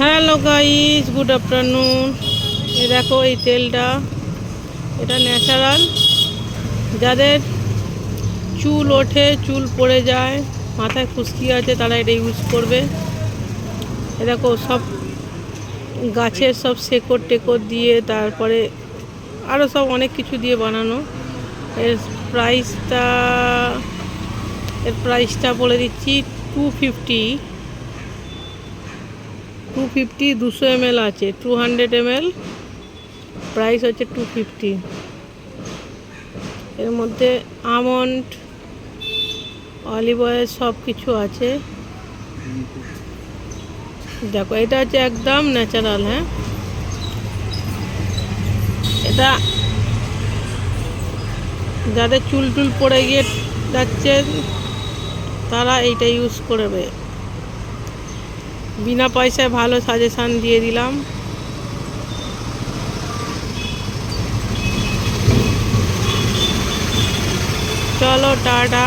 Hello guys, good afternoon. এ দেখো এই তেলটা। এটা ন্যাচারাল। যাদের চুল ওঠে, চুল পড়ে যায়, মাথায় খুশকি আছে, তারা এটা ইউজ করবে। এ দেখো সব গাছের সব শেকড় টেকর দিয়ে, তারপরে আরও সব অনেক কিছু দিয়ে বানানো। এর প্রাইসটা এর প্রাইসটা বলে দিচ্ছি টু ফিফটি টু ফিফটি দুশো এমএল আছে। টু হান্ড্রেড এমএল প্রাইস হচ্ছে টু ফিফটি এর মধ্যে আমন্ড অলিভ অয়েল সব কিছু আছে। দেখো, এটা হচ্ছে একদম ন্যাচারাল হ্যাঁ? এটা যাদের চুল টুল পড়ে গিয়ে যাচ্ছে, তারা এইটা ইউজ করবে। বিনা পয়সায় ভালো সাজেশান দিয়ে দিলাম। চলো টাটা।